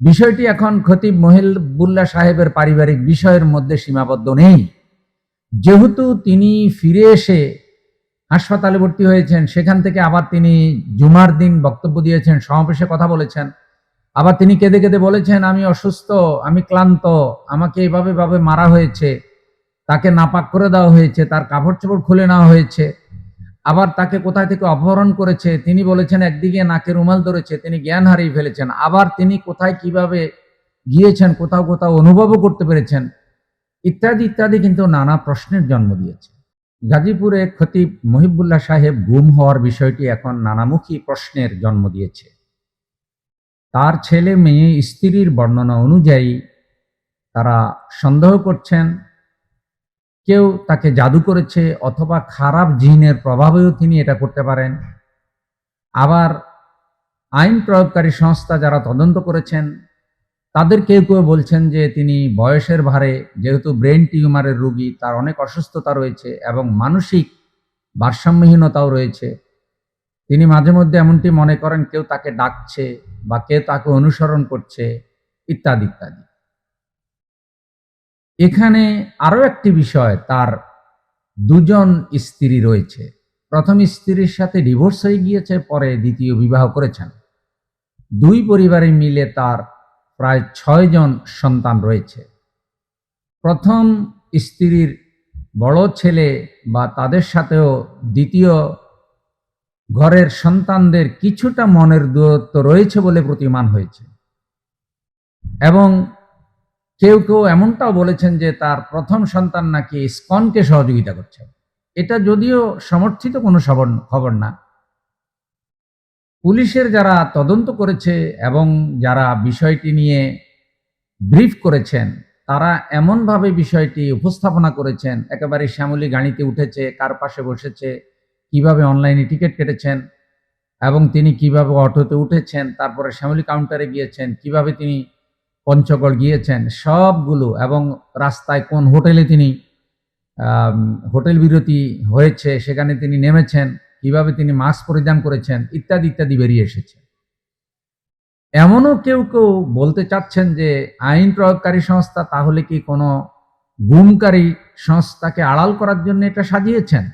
বিষয়টি এখন খতিব মহিবুল্লাহ সাহেবের পারিবারিক বিষয়ের মধ্যে সীমাবদ্ধ নেই। যেহেতু তিনি ফিরে এসে হাসপাতালে ভর্তি হয়েছেন, সেখান থেকে আবার তিনি জুমার দিন বক্তব্য দিয়েছেন, সমাবেশে কথা বলেছেন। আবার তিনি কেঁদে কেঁদে বলেছেন, আমি অসুস্থ, আমি ক্লান্ত, আমাকে এভাবে ভাবে মারা হয়েছে, তাকে নাপাক করে দেওয়া হয়েছে, তার কাপড় চোপড় খুলে নেওয়া হয়েছে। আবার তাকে কোথায় থেকে অপহরণ করেছে, তিনি বলেছেন একদিকে নাকে রুমাল ধরেছে, তিনি জ্ঞান হারিয়ে ফেলেছেন, আবার তিনি কোথায় কীভাবে গিয়েছেন, কোথাও কোথাও অনুভবও করতে পেরেছেন, ইত্যাদি ইত্যাদি কিন্তু নানা প্রশ্নের জন্ম দিয়েছে। গাজীপুরে খতিব মহিবুল্লাহ সাহেব গুম হওয়ার বিষয়টি এখন নানামুখী প্রশ্নের জন্ম দিয়েছে। তার ছেলে মেয়ে স্ত্রীর বর্ণনা অনুযায়ী তারা সন্দেহ করছেন কেউ তাকে জাদু করেছে অথবা খারাপ জিনের প্রভাবেও তিনি এটা করতে পারেন। আবার আইন প্রয়োগকারী সংস্থা যারা তদন্ত করেছেন, তাদের কেউ কেউ বলছেন যে তিনি বয়সের ভারে, যেহেতু ব্রেন টিউমারের রোগী, তার অনেক অসুস্থতা রয়েছে এবং মানসিক ভারসাম্যহীনতাও রয়েছে। তিনি মাঝে মধ্যে এমনটি মনে করেন, কেউ তাকে ডাকছে বা কেউ তাকে অনুসরণ করছে, ইত্যাদি ইত্যাদি। এখানে আরও একটি বিষয়, তার দুজন স্ত্রী রয়েছে। প্রথম স্ত্রীর সাথে ডিভোর্স হয়ে গিয়েছে, পরে দ্বিতীয় বিবাহ করেছেন। দুই পরিবারে মিলে তার প্রায় ছয় জন সন্তান রয়েছে। প্রথম স্ত্রীর বড় ছেলে বা তাদের সাথেও দ্বিতীয় ঘরের সন্তানদের কিছুটা মনের দূরত্ব রয়েছে বলে প্রতিমান হয়েছে। এবং কেউ কেউ এমনটাও বলেছেন যে তার প্রথম সন্তান নাকি স্কনকে সহযোগিতা করছে। এটা যদিও সমর্থিত কোনো খবর না। পুলিশের যারা তদন্ত করেছে এবং যারা বিষয়টি নিয়ে ব্রিফ করেছেন, তারা এমনভাবে বিষয়টি উপস্থাপনা করেছেন, একেবারে শ্যামলী গাড়িতে উঠেছে, কার পাশে বসেছে, কীভাবে অনলাইনে টিকিট কেটেছেন এবং তিনি কীভাবে অটোতে উঠেছেন, তারপরে শ্যামলী কাউন্টারে গিয়েছেন, কীভাবে তিনি পঞ্চগড় গিয়েছেন, সবগুলো এবং রাস্তায় কোন হোটেলে তিনি হোটেল বিরতি হয়েছে, সেখানে তিনি নেমেছেন, কীভাবে তিনি মাস্ক পরিধান করেছেন, ইত্যাদি ইত্যাদি বেরিয়ে এসেছে। এমনও কেউ কেউ বলতে চাচ্ছেন যে আইন প্রয়োগকারী সংস্থা তাহলে কি কোনো গুমকারী সংস্থাকে আড়াল করার জন্য এটা সাজিয়েছেন?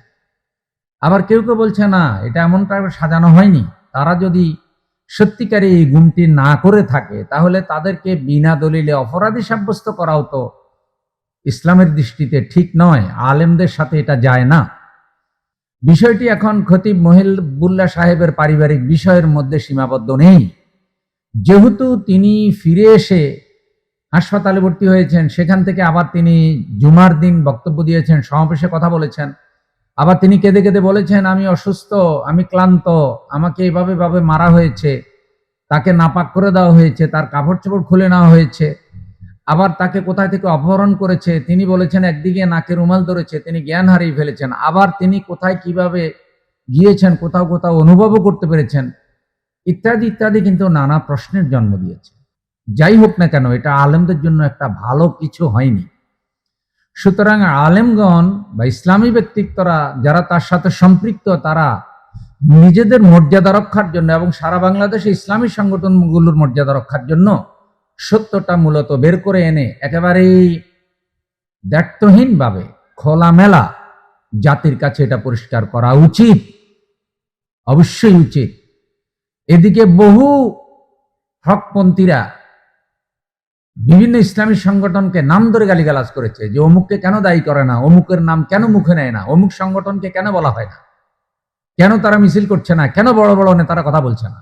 আবার কেউ কেউ বলছে, না, এটা এমনটা সাজানো হয়নি। তারা যদি সত্যিকারে এই গুমটি না করে থাকে, তাহলে তাদেরকে বিনা দলিলে অপরাধী সাব্যস্ত করাও তো ইসলামের দৃষ্টিতে ঠিক নয়, আলেমদের সাথে এটা যায় না। বিষয়টি এখন খতিব মহিবুল্লাহ সাহেবের পারিবারিক বিষয়ের মধ্যে সীমাবদ্ধ নেই। যেহেতু তিনি ফিরে এসে হাসপাতালে ভর্তি হয়েছেন, সেখান থেকে আবার তিনি জুমার দিন বক্তব্য দিয়েছেন, সমাবেশে কথা বলেছেন। আবার তিনি কেঁদে কেঁদে বলেছেন, আমি অসুস্থ, আমি ক্লান্ত, আমাকে এভাবে ভাবে মারা হয়েছে। তাকে নাপাক করে দেওয়া হয়েছে, তার কাপড় চোপড় খুলে নেওয়া হয়েছে। আবার তাকে কোথায় থেকে অপহরণ করেছে? তিনি বলেছেন, একদিকে নাকে রুমাল ধরেছে, তিনি জ্ঞান হারিয়ে ফেলেছেন। আবার তিনি কোথায় কীভাবে গিয়েছেন, কোথাও কোথাও অনুভবও করতে পেরেছেন। ইত্যাদি ইত্যাদি কিন্তু নানা প্রশ্নের জন্ম দিয়েছে। যাই হোক না কেন, এটা আলেমদের জন্য একটা ভালো কিছু হয়নি। সুতরাং আলেমগণ বা ইসলামী ব্যক্তিত্বরা যারা তার সাথে সম্পৃক্ত, তারা নিজেদের মর্যাদা রক্ষার জন্য এবং সারা বাংলাদেশে ইসলামী সংগঠনগুলোর মর্যাদা রক্ষার জন্য সত্যটা মূলত বের করে এনে একেবারেই দায়িত্বহীনভাবে খোলামেলা জাতির কাছে এটা পরিষ্কার করা উচিত। অবশ্যই উচিত। এদিকে বহু হকপন্থীরা বিভিন্ন ইসলামী সংগঠনকে নাম ধরে গালিগালাজ করেছে যে অমুককে কেন দায়ী করে না, অমুকের নাম কেন মুখে নেয় না, অমুক সংগঠনকে কেন বলা হয় না, কেন তারা মিছিল করছে না, কেন বড় বড় নেতারা কথা বলছে না।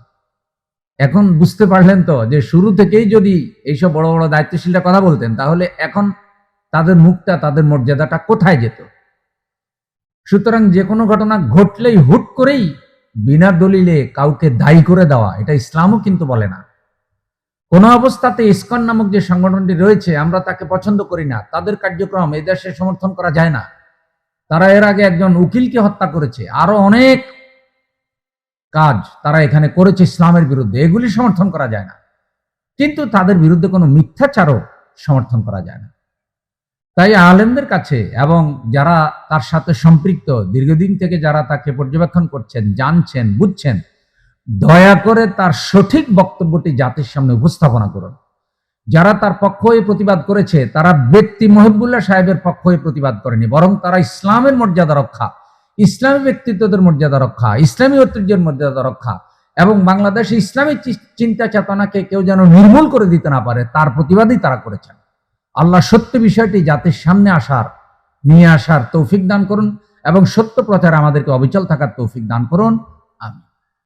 এখন বুঝতে পারলেন তো যে শুরু থেকেই যদি এইসব বড় বড় দায়িত্বশীলরা কথা বলতেন, তাহলে এখন তাদের মুখটা, তাদের মর্যাদাটা কোথায় যেত? সুতরাং যে কোনো ঘটনা ঘটলেই হুট করেই বিনা দলিলে কাউকে দায়ী করে দেওয়া, এটা ইসলামও কিন্তু বলে না। কোন অবস্থাতে ইসকন নামক যে সংগঠনটি রয়েছে, আমরা তাকে পছন্দ করি না। তাদের কার্যক্রম এই দেশে সমর্থন করা যায় না। তারা এর আগে একজন উকিলকে হত্যা করেছে। আরও অনেক কাজ তারা এখানে করেছে ইসলামের বিরুদ্ধে। এগুলি সমর্থন করা যায় না। কিন্তু তাদের বিরুদ্ধে কোনো মিথ্যাচারও সমর্থন করা যায় না। তাই আলেমদের কাছে এবং যারা তার সাথে সম্পৃক্ত, দীর্ঘদিন থেকে যারা তাকে পর্যবেক্ষণ করছেন, জানছেন, বুঝছেন দয়া করে তার সঠিক বক্তব্যটি জাতির সামনে উপস্থাপনা করুন। যারা তার পক্ষ হয়ে প্রতিবাদ করেছে, তারা ব্যক্তি মহিবুল্লাহ সাহেবের পক্ষ হয়ে প্রতিবাদ করেনি, বরং তারা ইসলামের মর্যাদা রক্ষা, ইসলামী ব্যক্তিত্বদের মর্যাদা রক্ষা, ইসলামী ঐতিহ্যের মর্যাদা রক্ষা এবং বাংলাদেশে ইসলামী চিন্তা চেতনাকে কেউ যেন নির্মূল করে দিতে না পারে, তার প্রতিবাদই তারা করেছেন। আল্লাহ সত্য বিষয়টি জাতির সামনে আসার, নিয়ে আসার তৌফিক দান করুন এবং সত্য প্রচারে আমাদেরকে অবিচল থাকার তৌফিক দান করুন। আমি